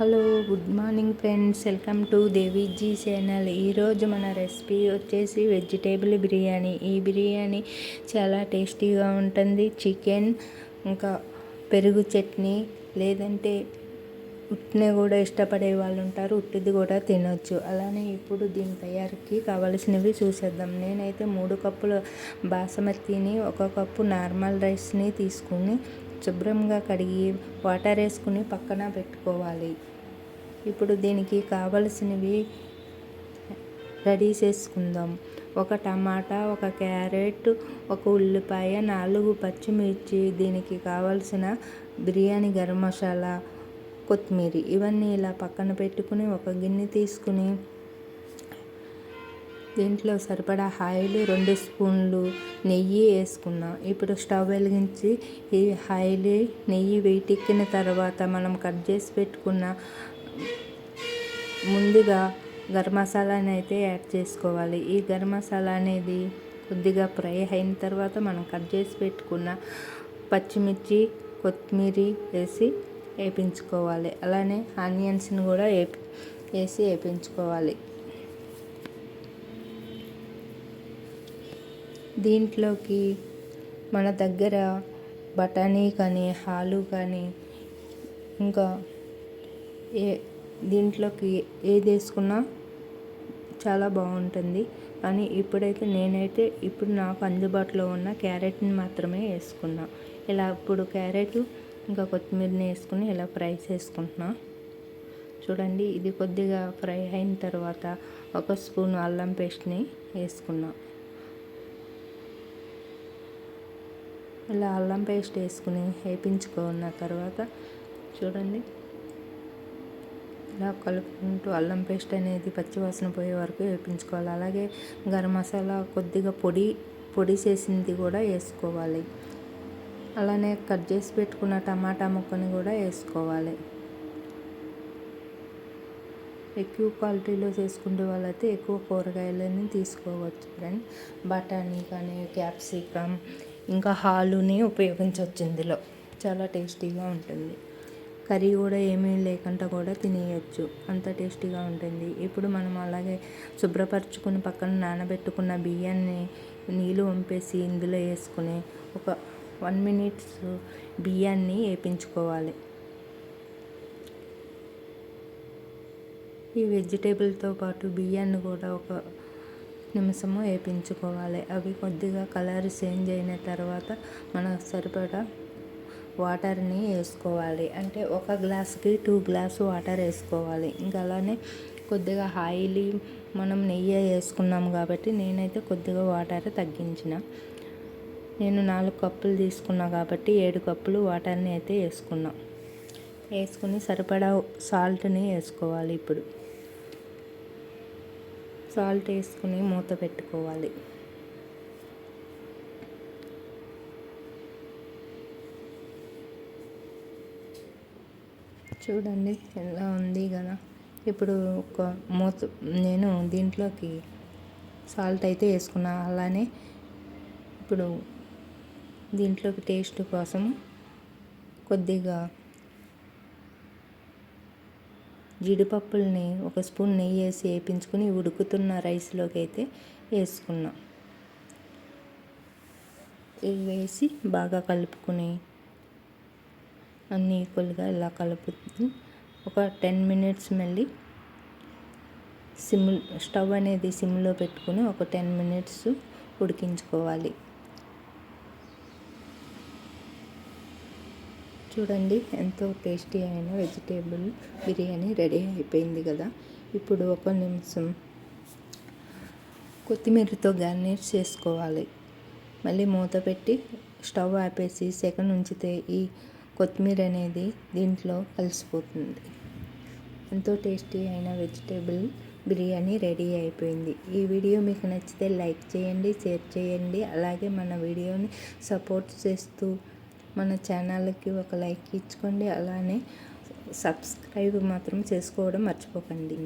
Hello good morning friends. Welcome to Deviji channel. ఈరోజు మన recipe వచ్చేసి వెజిటేబుల్ బిర్యానీ. ఈ బిర్యానీ చాలా టేస్టీగా ఉంటుంది. చికెన్ ఇంకా పెరుగు చట్నీ లేదంటే ఉట్టిని కూడా ఇష్టపడే వాళ్ళు ఉంటారు. ఉట్టిది కూడా తినొచ్చు. అలానే ఇప్పుడు దీని తయారీకి కావలసినవి చూసేద్దాం. నేనైతే మూడు కప్పుల బాసమతిని ఒక కప్పు నార్మల్ రైస్ని తీసుకుని శుభ్రంగా కడిగి వాటర్ వేసుకుని పక్కన పెట్టుకోవాలి. ఇప్పుడు దీనికి కావలసినవి రెడీ చేసుకుందాం. ఒక టమాటా ఒక క్యారెట్ ఒక ఉల్లిపాయ నాలుగు పచ్చిమిర్చి దీనికి కావలసిన బిర్యానీ గరం మసాలా కొత్తిమీర ఇవన్నీ ఇలా పక్కన పెట్టుకుని ఒక గిన్నె తీసుకుని దీంట్లో సరిపడా ఆయిల్ రెండు స్పూన్లు నెయ్యి వేసుకున్నాం. ఇప్పుడు స్టవ్ వెలిగించి ఈ ఆయిల్ నెయ్యి వేటెక్కిన తర్వాత మనం కట్ చేసి పెట్టుకున్న ముందుగా గరం మసాలాని అయితే యాడ్ చేసుకోవాలి. ఈ గరం మసాలా అనేది కొద్దిగా ఫ్రై అయిన తర్వాత మనం కట్ చేసి పెట్టుకున్న పచ్చిమిర్చి కొత్తిమీర వేసి వేపించుకోవాలి. అలానే ఆనియన్స్ని కూడా వేపి వేసి వేపించుకోవాలి. దీంట్లోకి మన దగ్గర బఠానీ కానీ హాలు కానీ ఇంకా ఏ దీంట్లోకి ఏది వేసుకున్నా చాలా బాగుంటుంది. కానీ ఇప్పుడైతే నేనైతే ఇప్పుడు నాకు అందుబాటులో ఉన్న క్యారెట్ని మాత్రమే వేసుకున్నా. ఇలా ఇప్పుడు క్యారెట్ ఇంకా కొత్తిమీరని వేసుకుని ఇలా ఫ్రై చేసుకుంటున్నా. చూడండి ఇది కొద్దిగా ఫ్రై అయిన తర్వాత ఒక స్పూన్ అల్లం పేస్ట్ని వేసుకున్నా. ఇలా అల్లం పేస్ట్ వేసుకుని వేయించుకున్న తర్వాత చూడండి. ఇలా కలుపుకుంటూ అల్లం పేస్ట్ అనేది పచ్చివాసన పోయే వరకు వేయించుకోవాలి అలాగే గరం మసాలా కొద్దిగా పొడి పొడి చేసింది కూడా వేసుకోవాలి. అలానే కట్ చేసి పెట్టుకున్న టమాటా ముక్కని కూడా వేసుకోవాలి. ఎక్కువ క్వాలిటీలో చేసుకునే వాళ్ళైతే ఎక్కువ కూరగాయలని తీసుకోవచ్చు. ఫ్రెండ్ బఠానీ కానీ క్యాప్సికమ్ ఇంకా హాలుని ఉపయోగించవచ్చు ఇందులో. చాలా టేస్టీగా ఉంటుంది. కర్రీ కూడా ఏమీ లేకుండా కూడా తినేయచ్చు. అంత టేస్టీగా ఉంటుంది. ఇప్పుడు మనం అలాగే శుభ్రపరచుకుని పక్కన నానబెట్టుకున్న బియ్యాన్ని నీళ్ళు వంపేసి ఇందులో వేసుకుని ఒక వన్ మినిట్స్ బియ్యాన్ని వేయించుకోవాలి ఈ వెజిటేబుల్తో పాటు బియ్యాన్ని కూడా ఒక నిమిషము వేయించుకోవాలి అవి కొద్దిగా కలర్ చేంజ్ అయిన తర్వాత మనకు సరిపడా వాటర్ని వేసుకోవాలి. అంటే ఒక గ్లాస్కి టూ గ్లాస్ వాటర్ వేసుకోవాలి. ఇంకా అలానే కొద్దిగా ఆయిల్ మనం నెయ్యి వేసుకున్నాం కాబట్టి నేనైతే కొద్దిగా వాటర్ తగ్గించిన. నేను నాలుగు కప్పులు తీసుకున్నా కాబట్టి ఏడు కప్పులు వాటర్ని అయితే వేసుకున్నా. వేసుకుని సరిపడా సాల్ట్ని వేసుకోవాలి ఇప్పుడు. సాల్ట్ వేసుకుని మూత పెట్టుకోవాలి. చూడండి ఎలా ఉంది కదా. ఇప్పుడు ఒక మూత నేను దీంట్లోకి సాల్ట్ అయితే వేసుకున్నా. అలానే ఇప్పుడు దీంట్లోకి టేస్ట్ కోసం కొద్దిగా జీడిపప్పుల్ని ఒక స్పూన్ నెయ్యి వేసి వేయించుకుని ఉడుకుతున్న రైస్లోకి అయితే వేసుకున్నాం. ఇవి వేసి బాగా కలుపుకుని అన్నీ ఈక్వల్గా ఇలా కలుపుకుని ఒక టెన్ మినిట్స్ మళ్ళీ సిమ్ స్టవ్ అనేది సిమ్లో పెట్టుకుని ఒక టెన్ మినిట్స్ ఉడికించుకోవాలి. చూడండి ఎంతో టేస్టీ అయిన వెజిటేబుల్ బిర్యానీ రెడీ అయిపోయింది కదా. ఇప్పుడు ఒక నిమిషం కొత్తిమీరతో గార్నిష్ చేసుకోవాలి. మళ్ళీ మూత పెట్టి స్టవ్ ఆపేసి సెకండ్ ఉంచితే ఈ కొత్తిమీర అనేది దీంట్లో కలిసిపోతుంది. ఎంతో టేస్టీ అయిన వెజిటేబుల్ బిర్యానీ రెడీ అయిపోయింది. ఈ వీడియో మీకు నచ్చితే లైక్ చేయండి షేర్ చేయండి. అలాగే మన వీడియోని సపోర్ట్ చేస్తూ మన ఛానల్కి ఒక లైక్ ఇచ్చుకోండి. అలానే సబ్స్క్రైబ్ మాత్రం చేసుకోవడం మర్చిపోకండి.